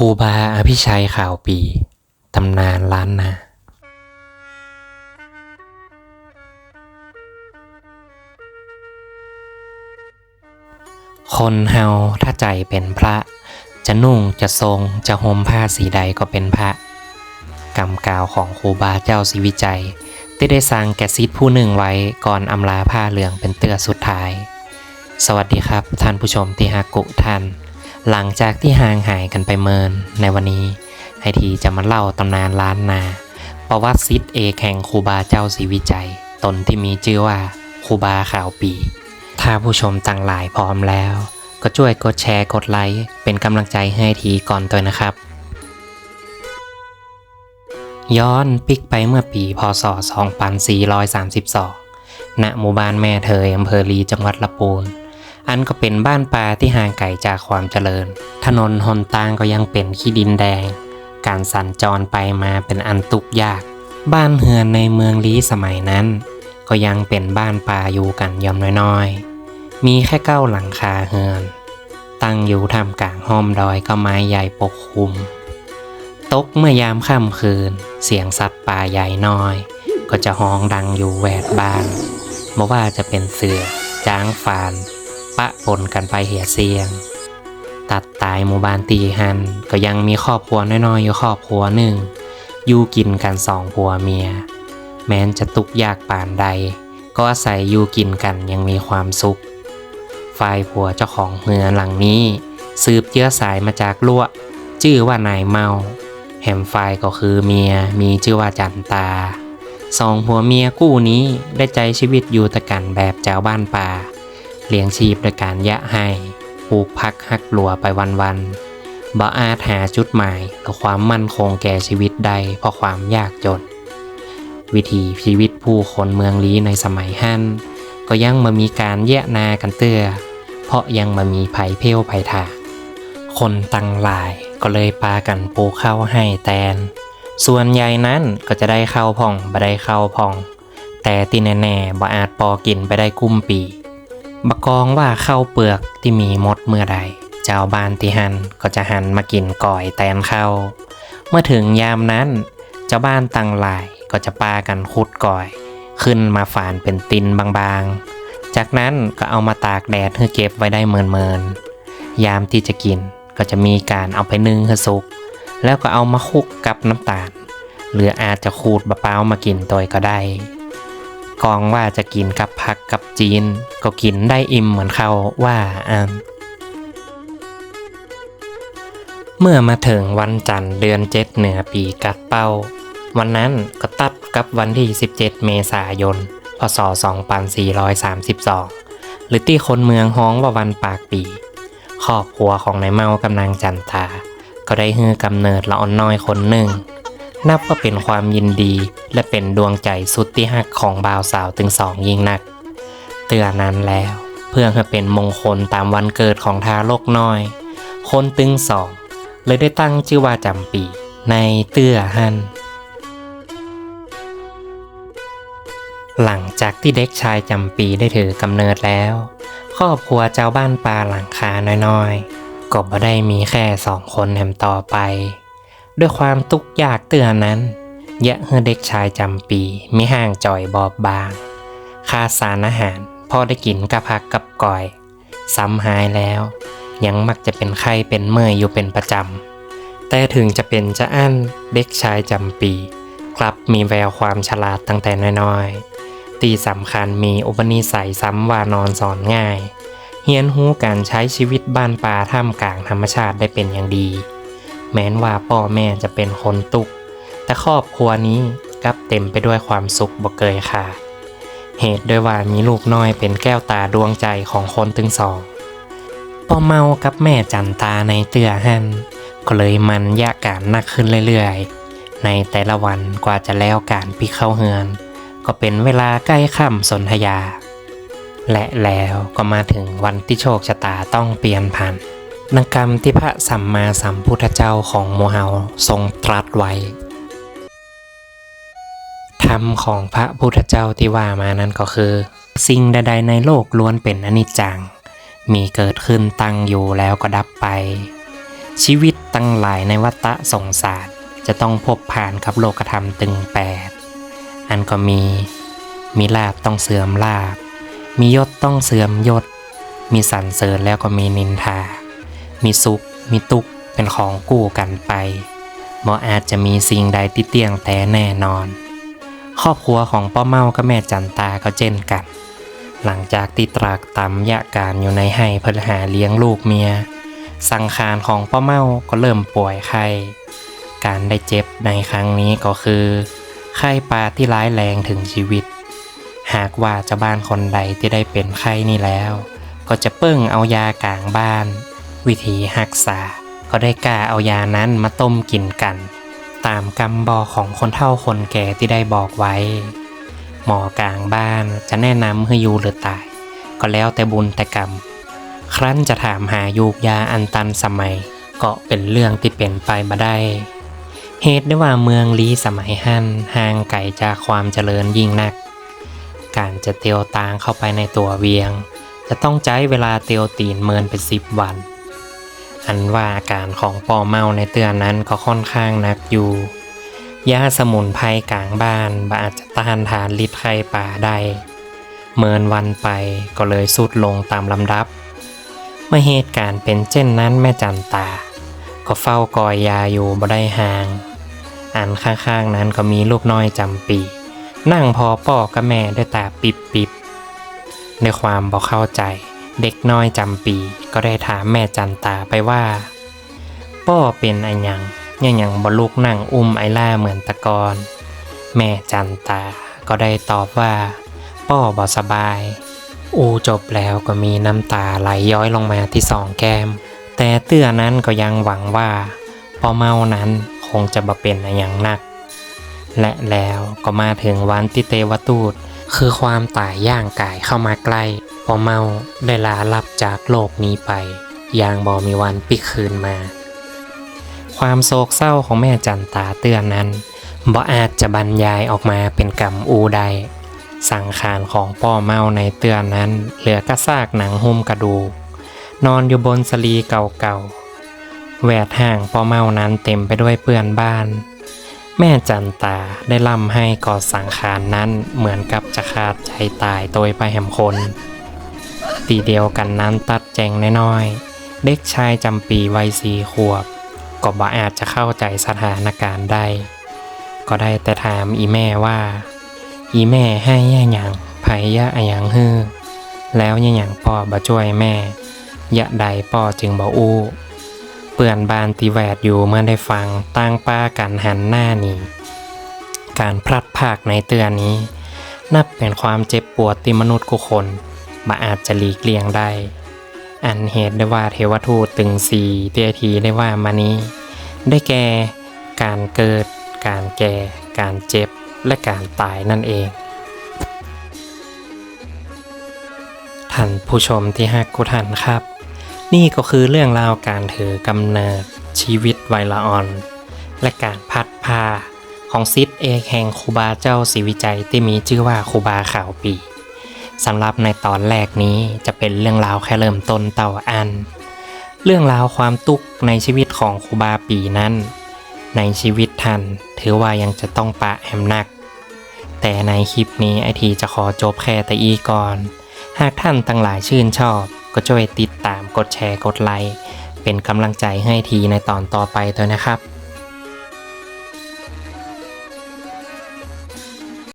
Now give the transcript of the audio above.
ครูบาอภิชัยข่าวปี ตำนานล้านนา คนเฮาถ้าใจเป็นพระ จะนุ่งจะทรงจะห่มผ้าสีใดก็เป็นพระ กรรมกาวของครูบาเจ้าศรีวิจัย ที่ได้สร้างแกซิดผู้หนึ่งไว้ก่อนอำลาผ้าเหลืองเป็นเตื้อสุดท้าย สวัสดีครับ ท่านผู้ชมที่ฮักกุท่าน หลังจากที่ห่างหายกันไปเมิน ในวันนี้ไอทีจะมาเล่าตำนานล้านนาประวัติซิดเอกแห่งครูบาเจ้าศรีวิจัย ตนที่มีชื่อว่าครูบาข่าวปี ถ้าผู้ชมต่างหลายพร้อมแล้ว ก็ช่วยกดแชร์กดไลค์เป็นกำลังใจให้ทีก่อนตัวนะครับ ย้อนปิกไปเมื่อปีพศ 2432 ณ หมู่บ้านแม่เธออำเภอลีจังหวัดละปูน อันก็เป็นบ้านป่าที่ห่างไกลจากความเจริญ ถนนหนทางก็ยังเป็นขี้ดินแดง การสัญจรไปมาเป็นอันตุกยาก บ้านเฮือนในเมืองลีสมัยนั้น ก็ยังเป็นบ้านป่าอยู่กันยอมน้อยๆ มีแค่เก้าหลังคาเฮือน ตั้งอยู่ท่ามกลางห้อมดอยก็ไม้ใหญ่ปกคลุม ตกเมื่อยามค่ำคืน เสียงสัตว์ป่าใหญ่น้อย ก็จะฮ้องดังอยู่แวดบ้านไม่ว่าจะเป็นเสือ จ้างฟาน ปะปนกันไปเหียเสียง ตัดตายหมู่บ้านตีหันก็ยังมีครอบครัวน้อยๆอยู่ครอบครัวหนึ่ง อยู่กินกันสองผัวเมีย แม้นจะตุกยากป่านใด ก็อาศัยอยู่กินกันยังมีความสุข ฝ่ายผัวเจ้าของเมืองหลังนี้ สืบเชื้อสายมาจากลั่วชื่อว่านายเมา แหมฝ่ายก็คือเมียมีชื่อว่าจันตาสองผัวเมียคู่นี้ได้ใจชีวิตอยู่ตะกันแบบเจ้าบ้านป่า เลี้ยงชีพโดยการยะให้ปลูกพักหักหลัวไปวันๆบ่อาจหาจุดหมายหรือความมั่นคงแก่ชีวิตใดเพราะความยากจน วิถีชีวิตผู้คนเมืองลี้ในสมัยฮั่นก็ยังมามีการแยะนากันเตื้อ เพราะยังมามีภัยเพลภัยถาคนตังหลายก็เลยปากันปลูกข้าให้แตน ส่วนใหญ่นั้นก็จะได้เข้าพ่องบ่ได้เข้าพ่อง แต่ที่แน่ๆบ่อาจปอกินไปได้กุ้มปี บกองว่าข้าวเปลือกที่มีมดเมื่อใด เจ้าบ้านที่หันก็จะหันมากินก่อยแตนข้า เมื่อถึงยามนั้น เจ้าบ้านตังหลายก็จะปากันคุดก่อย ขึ้นมาฝานเป็นตินบางๆ จากนั้นก็เอามาตากแดดเพื่อเก็บไว้ได้เมินๆ ยามที่จะกินก็จะมีการเอาไปนึ่งให้สุก แล้วก็เอามาคุกกับน้ำตาล หรืออาจจะขูดบะเป้ามากินโดยก็ได้ กองว่าจะกินกับผักกับจีน ก็กินได้อิ่มเหมือนเขาว่าอ่าเมื่อมาถึงวันจันทร์เดือนเจ็ดเหนือปีกัดเป้า วันนั้นก็ตัดกับวันที่ 17 เมษายน พศ 2432 หรือที่คนเมืองฮ้องว่าวันปากปีครอบครัวของนายเมากำนางจันทา ก็ได้ฮือกำเนิดละอ่อนน้อยคนหนึ่ง นับว่าเป็นความยินดีและเป็นดวงใจสุดที่หักของบ่าวสาวถึงสองยิ่งนัก เตือนนั้นแล้ว เพื่อให้เป็นมงคลตามวันเกิดของทารกน้อย คนตึงสองเลยได้ตั้งชื่อว่าจำปีในเตื้อหันหลังจากที่เด็กชายจำปีได้ถือกำเนิดแล้ว ครอบครัวเจ้าบ้านปลาหลังคาน้อยๆก็บ่ได้มีแค่สองคนแถมต่อไป ด้วยความทุกข์ยากเตือนนั้น ยะเฮอเด็กชายจำปีมีห่างจ่อยบอบบางขาดสารอาหารพอได้กินกับผักกับก่อย ซ้ำหายแล้ว ยังมักจะเป็นไข้เป็นเมื่อยอยู่เป็นประจำ แต่ถึงจะเป็นจะอั้นเด็กชายจำปี กลับมีแววความฉลาดตั้งแต่น้อยๆ ตีสำคัญมีอุปนิสัยซ้ำว่านอนสอนง่าย เฮียนหูการใช้ชีวิตบ้านป่าท่ามกลางธรรมชาติได้เป็นอย่างดี แม้นว่าพ่อแม่จะเป็นคนตุก แต่ครอบครัวนี้กลับเต็มไปด้วยความสุขบ่เกยค่ะเหตุด้วยว่ามีลูกน้อยเป็นแก้วตาดวงใจของคนถึงสองพ่อเมากับแม่จันตาในเตื้อหันก็เลยมันยะการหนักขึ้นเรื่อยๆ ในแต่ละวันกว่าจะแล้วการพิเข้าเฮือน ก็เป็นเวลาใกล้ค่ำสนธยา และแล้วก็มาถึงวันที่โชคชะตาต้องเปลี่ยนผัน นังกรรมที่พระสัมมาสัมพุทธเจ้าของโมเฮาทรงตรัสไว้ ธรรมของพระพุทธเจ้าที่ว่ามานั้นก็คือ สิ่งใดๆในโลกล้วนเป็นอนิจจัง มีเกิดขึ้นตั้งอยู่แล้วก็ดับไป ชีวิตตั้งหลายในวัฏสงสารจะต้องพบผ่านกับโลกธรรมตึงแปดอันก็มี มีลาบต้องเสื่อมลาบ มียศต้องเสื่อมยศ มีสรรเสริญแล้วก็มีนินทา มีสุขมีทุก เป็นของกู้กันไปบ่อาจจะมีสิ่งใดที่เตียงแต่แน่นอน ครอบครัวของป้าเมากับแม่จันตาก็เช่นกัน หลังจากที่ตรากตำยะการอยู่ในให้เพื่อหาเลี้ยงลูกเมีย สังขารของป้าเมาก็เริ่มป่วยไข้การได้เจ็บในครั้งนี้ก็คือไข้ปลาที่ร้ายแรงถึงชีวิต หากว่าเจะบ้านคนใดที่ได้เป็นไข้นี่แล้ว ก็จะเปิ้งเอายากลางบ้าน วิธีหักษา ก็ได้กล้าเอายานั้นมาต้มกินกัน ตามกำบอของคนเฒ่าคนแก่ที่ได้บอกไว้ หมอกลางบ้านจะแนะนำให้อยู่หรือตาย ก็แล้วแต่บุญแต่กรรม ครั้นจะถามหายูกยาอันตันสมัย ก็เป็นเรื่องที่เป็นไปมาได้เหตุได้ว่าเมืองลีสมัยฮั่นห่างไกลจากความเจริญยิ่งนัก การจะเตียวตางเข้าไปในตัวเวียง จะต้องใช้เวลาเตียวตีนเมินเป็นสิบวัน อันว่าอาการของปอเมาในเตือนนั้นก็ค่อนข้างหนักอยู่ยาสมุนไพรกลางบ้านบอาจจะต้านทานฤทธิ์ไข้ป่าได้เมินวันไปก็เลยสุดลงตามลำดับ เมื่อเหตุการณ์เป็นเช่นนั้นแม่จันตา ก็เฝ้ากอยยาอยู่บ่ได้ห่าง อันข้างๆนั้นก็มีลูกน้อยจำปี นั่งพอป่อกับแม่ด้วยตาปิบปิบๆในความบอเข้าใจ เด็กน้อยจำปีก็ได้ถามแม่จันตาไปว่า ป้อเป็นอะหยังยังยังบลุกนั่งอุ้มไอล่าเหมือนตะกอน แม่จันตาก็ได้ตอบว่า ป้อบอสบาย อูจบแล้วก็มีน้ำตาไหลย้อยลงมาที่สองแก้ม แต่เตื้อนั้นก็ยังหวังว่าปอเมานั้นคงจะบ่เป็นอะหยังหนัก และแล้วก็มาถึงวันที่เตวตูดคือความตายย่างกายเข้ามาใกล้ อเมาได้ลาลับจากโลกนี้ไป อย่างบ่มีวันปิคืนมา ความโศกเศร้าของแม่จันตาเตือนนั้นบ่อาจจะบรรยายออกมาเป็นกรรมอูใด สังขารของป้อเมาในเตือนนั้น เหลือกระซากหนังหุ้มกระดูกนอนอยู่บนสลีเก่าๆแวดห่างป้อเมานั้นเต็มไปด้วยเปื้อนบ้านแม่จันตาได้ล่ำให้ก่อสังขารนั้นเหมือนกับจะขาดใจตายโดยไปแหมคน ตีเดียวกันนั้นตัดแจงน้อยๆ เด็กชายจำปีวัยสี่ขวบ ก็บ่อาจจะเข้าใจสถานการณ์ได้ ก็ได้แต่ถามอีแม่ว่า อีแม่ให้ย่าหยังไผย่าอะหยังฮือแล้วย่าหยังพ่อบ่ช่วยแม่ยะใดพ่อจึงบ่อู้เปื่อนบานตีแวดอยู่เมื่อได้ฟังตั้งป้ากันหันหน้าหนีการพลัดพรากในเตือนนี้ นับเป็นความเจ็บปวดที่มนุษย์กุคน มาอาจจะหลีกเลี่ยงได้ อันเหตุได้ว่าเทวทูตตึงสีเตียทีได้ว่ามานี้ ได้แก่ การเกิด การแก่ การเจ็บ และการตายนั่นเอง ท่านผู้ชมที่ฮักกุท่านครับ นี่ก็คือเรื่องราวการถือกำเนิดชีวิตไวละออน และการพัดพาของซิดเอกแห่งคูบาเจ้าศรีวิจัยที่มีชื่อว่าคูบาขาวปี สำหรับในตอนแรกนี้จะเป็นเรื่องราวแค่เริ่มต้นเต่าอัน เรื่องราวความตุกข์ในชีวิตของครูบาปีนั้น ในชีวิตท่านถือว่ายังจะต้องปะแหมหนัก แต่ในคลิปนี้ไอทีจะขอจบแค่แต่อีก่อน หากท่านทั้งหลายชื่นชอบ ก็ช่วยติดตามกดแชร์กดไลค์เป็นกำลังใจให้ทีในตอนต่อไปด้วยนะครับ